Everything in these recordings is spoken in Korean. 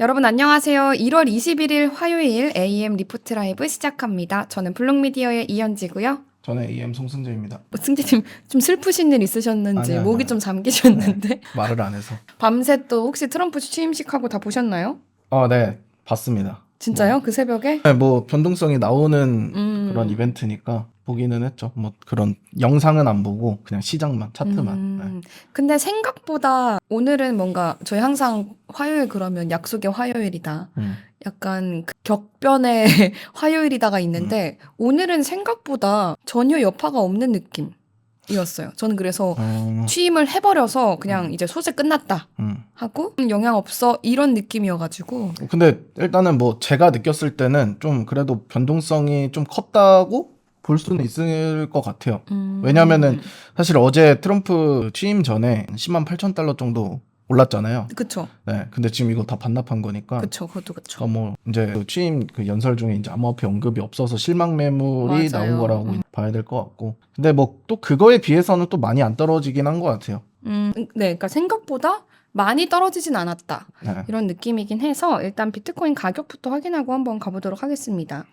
여러분 안녕하세요. 1월 21일 화요일 AM 리포트 라이브 시작합니다. 저는 블록미디어의 이현지고요. 저는 AM 송승재입니다. 뭐 승재님 좀 슬프신 일 있으셨는지 아니요, 목이 아니요. 좀 잠기셨는데 말을 안 해서. 밤새 또 혹시 트럼프 취임식하고 다 보셨나요? 어, 네, 봤습니다. 진짜요? 그 새벽에? 네, 뭐 변동성이 나오는 음. 그런 이벤트니까 보기는 했죠. 뭐 그런 영상은 안 보고 그냥 시장만 차트만. 음, 근데 생각보다 오늘은 뭔가 저희 항상 화요일 그러면 약속의 화요일이다. 네. 음. 약간 그 격변의 화요일이다가 있는데 음. 오늘은 생각보다 전혀 여파가 없는 느낌이었어요. 저는 그래서 어, 취임을 해버려서 그냥 이제 소재 끝났다 음. 하고 음, 영향 없어 이런 느낌이어가지고 근데 일단은 뭐 제가 느꼈을 때는 좀 그래도 변동성이 좀 컸다고 볼 수는 있을 것 같아요. 음. 왜냐면은 사실 어제 트럼프 취임 전에 10만 8천 달러 정도 올랐잖아요. 그쵸 네, 근데 지금 이거 다 반납한 거니까. 그쵸 그것도 그쵸 그러니까 뭐 이제 그 취임 그 연설 중에 이제 암호화폐 언급이 없어서 실망 매물이 맞아요. 나온 거라고 음. 봐야 될 것 같고 근데 뭐 또 그거에 비해서는 또 많이 안 떨어지긴 한 것 같아요. 음, 네 그러니까 생각보다 많이 떨어지진 않았다 네. 이런 느낌이긴 해서 일단 비트코인 가격부터 확인하고 한번 가보도록 하겠습니다.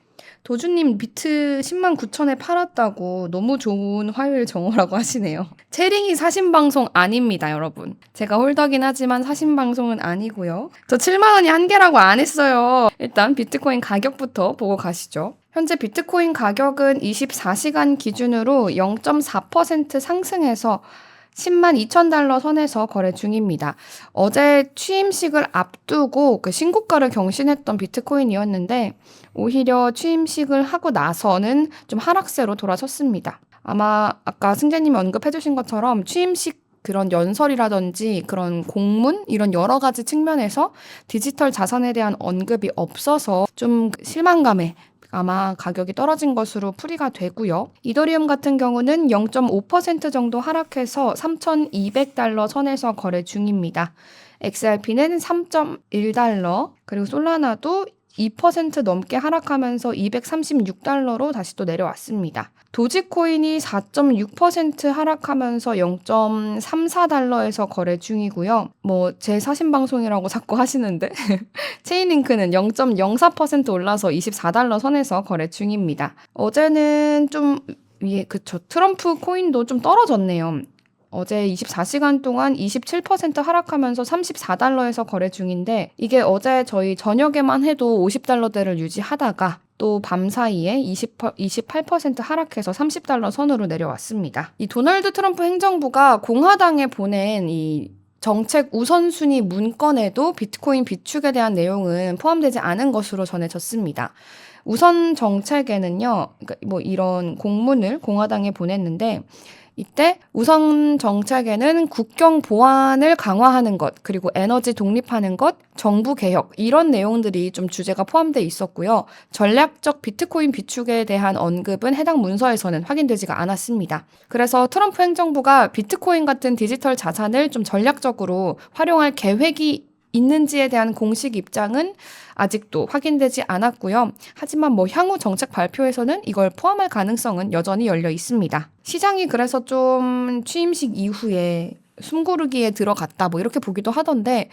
도주님 비트 10만 9천에 팔았다고 너무 좋은 화요일 정오라고 하시네요. 체링이 사신 방송 아닙니다, 여러분. 제가 홀더긴 하지만 사신 방송은 아니고요. 저 7만 원이 한계라고 안 했어요. 일단 비트코인 가격부터 보고 가시죠. 현재 비트코인 가격은 24시간 기준으로 0.4% 상승해서 10만 2천 달러 선에서 거래 중입니다. 어제 취임식을 앞두고 그 신고가를 경신했던 비트코인이었는데 오히려 취임식을 하고 나서는 좀 하락세로 돌아섰습니다. 아마 아까 승재님이 언급해 주신 것처럼 취임식 그런 연설이라든지 그런 공문 이런 여러 가지 측면에서 디지털 자산에 대한 언급이 없어서 좀 실망감에 아마 가격이 떨어진 것으로 풀이가 되고요. 이더리움 같은 경우는 0.5% 정도 하락해서 3,200달러 선에서 거래 중입니다. XRP는 3.1달러, 그리고 솔라나도 2% 넘게 하락하면서 236달러로 다시 또 내려왔습니다. 도지코인이 4.6% 하락하면서 0.34달러에서 거래 중이고요. 뭐 제 사신 방송이라고 자꾸 하시는데 체인링크는 0.04% 올라서 24달러 선에서 거래 중입니다. 어제는 좀 위에 그쵸 트럼프 코인도 좀 떨어졌네요. 어제 24시간 동안 27% 하락하면서 34달러에서 거래 중인데 이게 어제 저희 저녁에만 해도 50달러대를 유지하다가 또밤 사이에 20, 28% 하락해서 30달러 선으로 내려왔습니다. 이 도널드 트럼프 행정부가 공화당에 보낸 이 정책 우선순위 문건에도 비트코인 비축에 대한 내용은 포함되지 않은 것으로 전해졌습니다. 우선 정책에는요, 그러니까 뭐 이런 공문을 공화당에 보냈는데, 이때 우선 정책에는 국경 보안을 강화하는 것, 그리고 에너지 독립하는 것, 정부 개혁, 이런 내용들이 좀 주제가 포함되어 있었고요. 전략적 비트코인 비축에 대한 언급은 해당 문서에서는 확인되지가 않았습니다. 그래서 트럼프 행정부가 비트코인 같은 디지털 자산을 좀 전략적으로 활용할 계획이 있는지에 대한 공식 입장은 아직도 확인되지 않았고요. 하지만 뭐 향후 정책 발표에서는 이걸 포함할 가능성은 여전히 열려 있습니다. 시장이 그래서 좀 취임식 이후에 숨고르기에 들어갔다 뭐 이렇게 보기도 하던데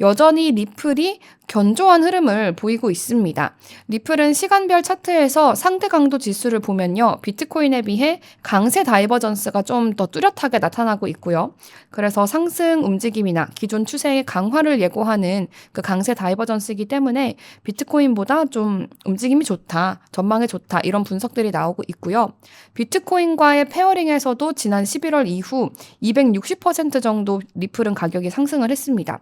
여전히 리플이 견조한 흐름을 보이고 있습니다. 리플은 시간별 차트에서 상대 강도 지수를 보면요. 비트코인에 비해 강세 다이버전스가 좀 더 뚜렷하게 나타나고 있고요. 그래서 상승 움직임이나 기존 추세의 강화를 예고하는 그 강세 다이버전스이기 때문에 비트코인보다 좀 움직임이 좋다, 전망이 좋다 이런 분석들이 나오고 있고요. 비트코인과의 페어링에서도 지난 11월 이후 260% 정도 리플은 가격이 상승을 했습니다.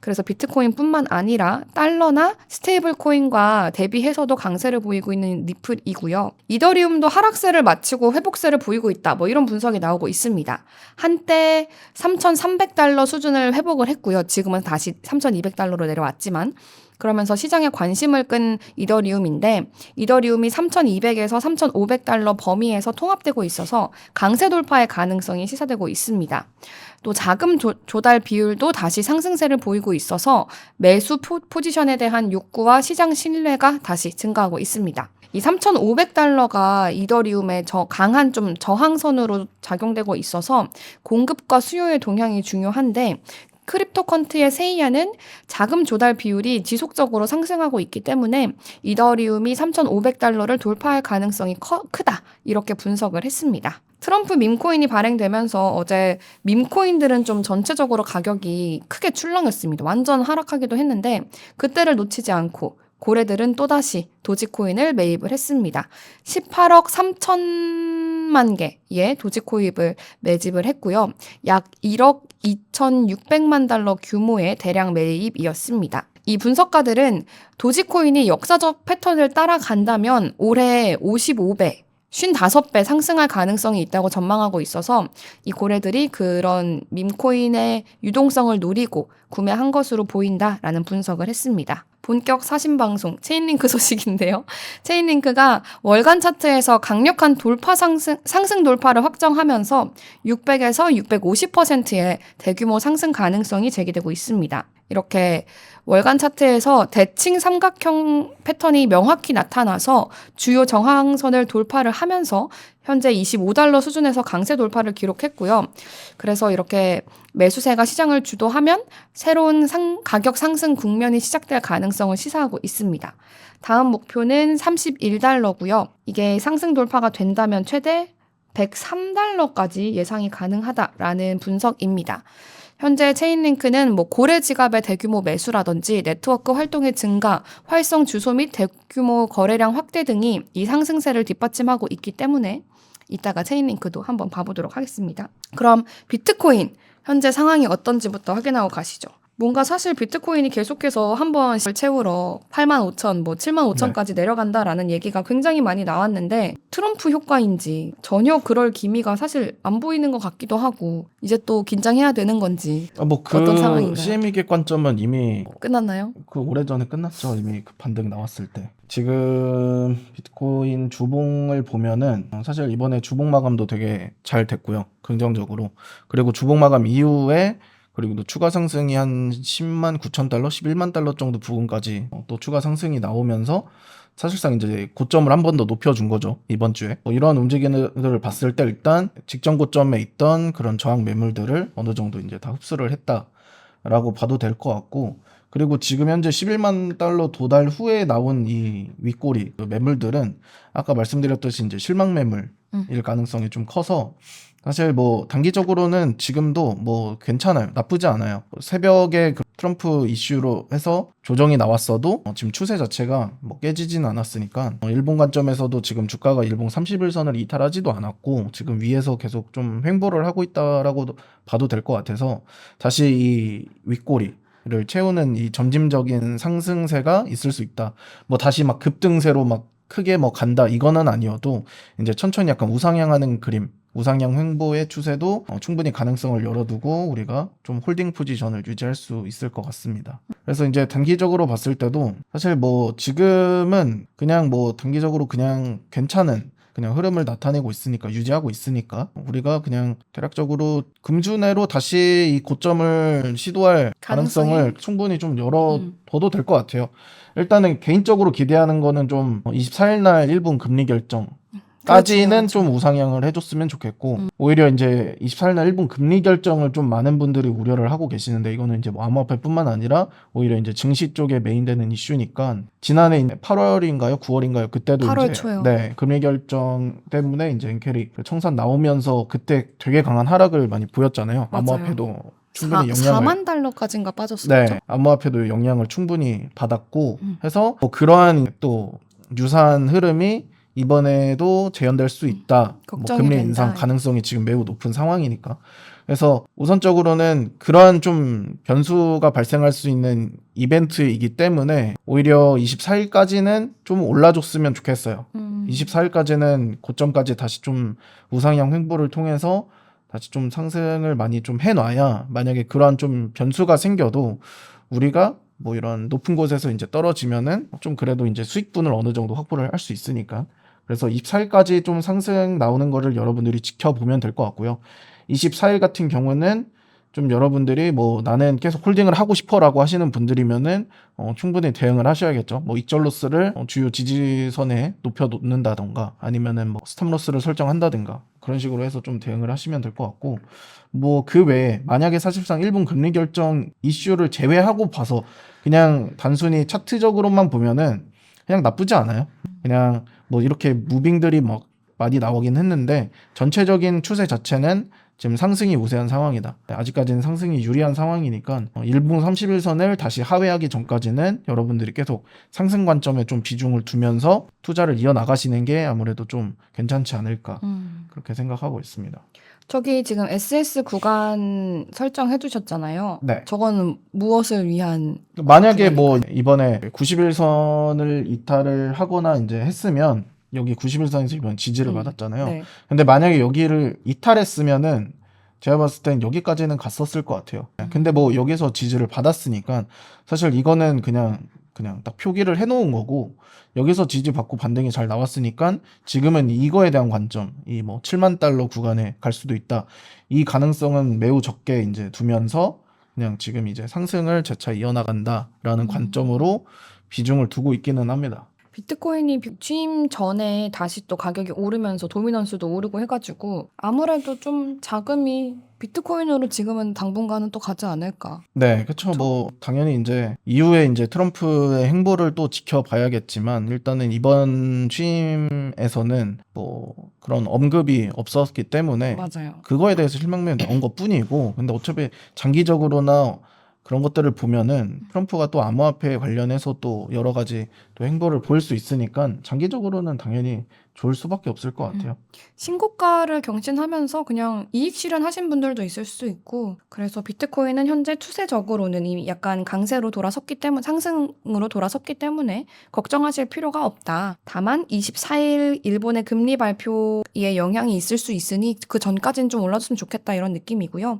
그래서 비트코인뿐만 아니라 달러나 스테이블 코인과 대비해서도 강세를 보이고 있는 리플이고요. 이더리움도 하락세를 마치고 회복세를 보이고 있다. 뭐 이런 분석이 나오고 있습니다. 한때 3,300달러 수준을 회복을 했고요. 지금은 다시 3,200달러로 내려왔지만 그러면서 시장에 관심을 끈 이더리움인데 이더리움이 3,200에서 3,500달러 범위에서 통합되고 있어서 강세 돌파의 가능성이 시사되고 있습니다. 또 자금 조, 조달 비율도 다시 상승세를 보이고 있어서 매수 포, 포지션에 대한 욕구와 시장 신뢰가 다시 증가하고 있습니다. 이 3,500달러가 이더리움의 저 강한 좀 저항선으로 작용되고 있어서 공급과 수요의 동향이 중요한데 크립토 컨트의 세이아는 자금 조달 비율이 지속적으로 상승하고 있기 때문에 이더리움이 3,500달러를 돌파할 가능성이 커, 크다. 이렇게 분석을 했습니다. 트럼프 밈코인이 발행되면서 어제 밈코인들은 좀 전체적으로 가격이 크게 출렁였습니다. 완전 하락하기도 했는데 그때를 놓치지 않고 고래들은 또다시 도지코인을 매입을 했습니다. 18억 3천 만 개의 도지코인을 매집을 했고요. 약 1억 2,600만 달러 규모의 대량 매입이었습니다. 이 분석가들은 도지코인이 역사적 패턴을 따라간다면 올해 55배, 55배 상승할 가능성이 있다고 전망하고 있어서 이 고래들이 그런 밈코인의 유동성을 노리고 구매한 것으로 보인다라는 분석을 했습니다. 본격 사신 방송 체인링크 소식인데요. 체인링크가 월간 차트에서 강력한 돌파 상승, 상승 돌파를 확정하면서 600에서 650%의 대규모 상승 가능성이 제기되고 있습니다. 이렇게 월간 차트에서 대칭 삼각형 패턴이 명확히 나타나서 주요 저항선을 돌파를 하면서 현재 25달러 수준에서 강세 돌파를 기록했고요. 그래서 이렇게 매수세가 시장을 주도하면 새로운 상, 가격 상승 국면이 시작될 가능성을 시사하고 있습니다. 다음 목표는 31달러고요. 이게 상승 돌파가 된다면 최대 103달러까지 예상이 가능하다라는 분석입니다. 현재 체인링크는 뭐 고래 지갑의 대규모 매수라든지 네트워크 활동의 증가, 활성 주소 및 대규모 거래량 확대 등이 이 상승세를 뒷받침하고 있기 때문에 이따가 체인링크도 한번 봐보도록 하겠습니다. 그럼 비트코인 현재 상황이 어떤지부터 확인하고 가시죠. 뭔가 사실 비트코인이 계속해서 한번 채우러 8만 5천, 뭐 7만 5천까지 내려간다라는 얘기가 굉장히 많이 나왔는데 트럼프 효과인지 전혀 그럴 기미가 사실 안 보이는 것 같기도 하고 이제 또 긴장해야 되는 건지 아, 뭐 어떤 그 상황인가요? CME 관점은 이미 끝났나요? 그 오래전에 끝났죠. 이미 그 반등 나왔을 때. 지금 비트코인 주봉을 보면은 사실 이번에 주봉 마감도 되게 잘 됐고요. 긍정적으로. 그리고 주봉 마감 이후에 그리고 또 추가 상승이 한 10만 9천 달러, 11만 달러 정도 부분까지 어, 또 추가 상승이 나오면서 사실상 이제 고점을 한 번 더 높여준 거죠 이번 주에 뭐 이러한 움직임들을 봤을 때 일단 직전 고점에 있던 그런 저항 매물들을 어느 정도 이제 다 흡수를 했다라고 봐도 될 것 같고 그리고 지금 현재 11만 달러 도달 후에 나온 이 윗꼬리 그 매물들은 아까 말씀드렸듯이 이제 실망 매물일 음. 가능성이 좀 커서 사실 뭐 단기적으로는 지금도 뭐 괜찮아요. 나쁘지 않아요. 새벽에 그 트럼프 이슈로 해서 조정이 나왔어도 어, 지금 추세 자체가 뭐 깨지진 않았으니까 어, 일본 관점에서도 지금 주가가 일봉 30일선을 이탈하지도 않았고 지금 위에서 계속 좀 횡보를 하고 있다라고 봐도 될 것 같아서 다시 이 윗꼬리 를 채우는 이 점진적인 상승세가 있을 수 있다. 뭐 다시 막 급등세로 막 크게 뭐 간다 이거는 아니어도 이제 천천히 약간 우상향하는 그림, 우상향 횡보의 추세도 어, 충분히 가능성을 열어두고 우리가 좀 홀딩 포지션을 유지할 수 있을 것 같습니다. 그래서 이제 단기적으로 봤을 때도 사실 뭐 지금은 그냥 뭐 단기적으로 그냥 괜찮은 그냥 흐름을 나타내고 있으니까 유지하고 있으니까 우리가 그냥 대략적으로 금주내로 다시 이 고점을 시도할 가능성이? 가능성을 충분히 좀 열어둬도 음. 될것 같아요. 일단은 개인적으로 기대하는 거는 좀 24일 날 1분 금리 결정 까지는 그렇죠. 좀 우상향을 해줬으면 좋겠고 음. 오히려 이제 24일 날 1분 금리 결정을 좀 많은 분들이 우려를 하고 계시는데 이거는 이제 뭐 암호화폐뿐만 아니라 오히려 이제 증시 쪽에 메인되는 이슈니까 지난해 8월인가요 9월인가요 그때도 8월 이제 초요. 네 금리 결정 때문에 이제 엔캐리 청산 나오면서 그때 되게 강한 하락을 많이 보였잖아요 맞아요. 암호화폐도 충분히 4, 영향을 4만 달러까지인가 빠졌었죠. 네, 암호화폐도 영향을 충분히 받았고 음. 해서 뭐 그러한 또 유사한 흐름이 이번에도 재현될 수 있다. 뭐 금리 된다. 인상 가능성이 지금 매우 높은 상황이니까. 그래서 우선적으로는 그러한 좀 변수가 발생할 수 있는 이벤트이기 때문에 오히려 24일까지는 좀 올라줬으면 좋겠어요. 음. 24일까지는 고점까지 다시 좀 우상향 횡보를 통해서 다시 좀 상승을 많이 좀 해놔야 만약에 그러한 좀 변수가 생겨도 우리가 뭐 이런 높은 곳에서 이제 떨어지면은 좀 그래도 이제 수익분을 어느 정도 확보를 할 수 있으니까 그래서 24일까지 좀 상승 나오는 거를 여러분들이 지켜보면 될 것 같고요. 24일 같은 경우는 좀 여러분들이 뭐 나는 계속 홀딩을 하고 싶어라고 하시는 분들이면은 어, 충분히 대응을 하셔야겠죠. 뭐 익절로스를 어, 주요 지지선에 높여 놓는다던가 아니면은 뭐 스탑로스를 설정한다든가 그런 식으로 해서 좀 대응을 하시면 될 것 같고 뭐 그 외에 만약에 사실상 일본 금리 결정 이슈를 제외하고 봐서 그냥 단순히 차트적으로만 보면은 그냥 나쁘지 않아요. 그냥 뭐 이렇게 무빙들이 막 많이 나오긴 했는데 전체적인 추세 자체는 지금 상승이 우세한 상황이다. 아직까지는 상승이 유리한 상황이니까 어, 일봉 31선을 다시 하회하기 전까지는 여러분들이 계속 상승 관점에 좀 비중을 두면서 투자를 이어 나가시는 게 아무래도 좀 괜찮지 않을까 음. 그렇게 생각하고 있습니다. 저기 지금 SS 구간 설정해 주셨잖아요. 네. 저거는 무엇을 위한 만약에 뭐 이번에 91선을 이탈을 하거나 이제 했으면 여기 91선에서 이번 지지를 음, 받았잖아요. 네. 근데 만약에 여기를 이탈했으면은 제가 봤을 땐 여기까지는 갔었을 것 같아요. 근데 뭐 여기서 지지를 받았으니까 사실 이거는 그냥 그냥 딱 표기를 해놓은 거고 여기서 지지 받고 반등이 잘 나왔으니까 지금은 이거에 대한 관점 이 뭐 7만 달러 구간에 갈 수도 있다. 이 가능성은 매우 적게 이제 두면서 그냥 지금 이제 상승을 재차 이어나간다라는 음. 관점으로 비중을 두고 있기는 합니다. 비트코인이 비- 취임 전에 다시 또 가격이 오르면서 도미넌스도 오르고 해가지고 아무래도 좀 자금이 비트코인으로 지금은 당분간은 또 가지 않을까. 네, 그렇죠. 뭐 당연히 이제 이후에 이제 트럼프의 행보를 또 지켜봐야겠지만 일단은 이번 취임에서는 뭐 그런 언급이 없었기 때문에 맞아요. 그거에 대해서 실망면이 나온 것뿐이고 근데 어차피 장기적으로나 그런 것들을 보면은 트럼프가 또 암호화폐 관련해서 또 여러 가지 또 행보를 보일 수 있으니까 장기적으로는 당연히 좋을 수밖에 없을 것 같아요. 신고가를 경신하면서 그냥 이익 실현하신 분들도 있을 수 있고 그래서 비트코인은 현재 추세적으로는 이미 약간 강세로 돌아섰기 때문에 상승으로 돌아섰기 때문에 걱정하실 필요가 없다. 다만 24일 일본의 금리 발표에 영향이 있을 수 있으니 그 전까지는 좀 올라줬으면 좋겠다 이런 느낌이고요.